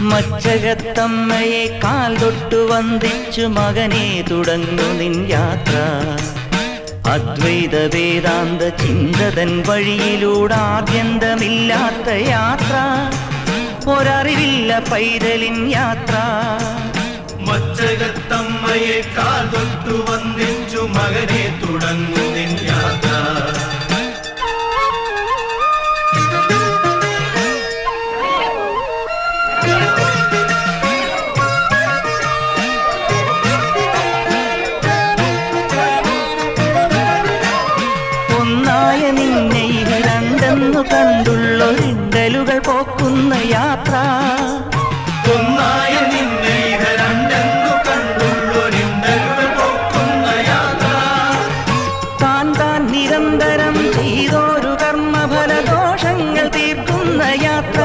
മച്ചകത്തമ്മയെ കാൽ തൊട്ടു വന്ദിച്ചു മകനെ തുടങ്ങു നിൻ യാത്ര. അദ്വൈത വേദാന്ത ചിന്തതൻ വഴിയിലൂടെ ആദ്യന്തമില്ലാത്ത യാത്ര. ഒരറിവില്ല പൈതലിൻ യാത്ര. മച്ചകത്തമ്മയെ കാൽ തൊട്ടു വന്ദിച്ചു മകനെ നന്നായ നിന്നെ ഇവിടണ്ടെന്നു കണ്ടുള്ളൊരിണ്ടലുകൾ പോക്കുന്ന യാത്ര. നിന്നെ പോക്കുന്ന യാത്ര. നിരന്തരം ചെയ്തോരു കർമ്മഫല ദോഷങ്ങൾ തീർക്കുന്ന യാത്ര.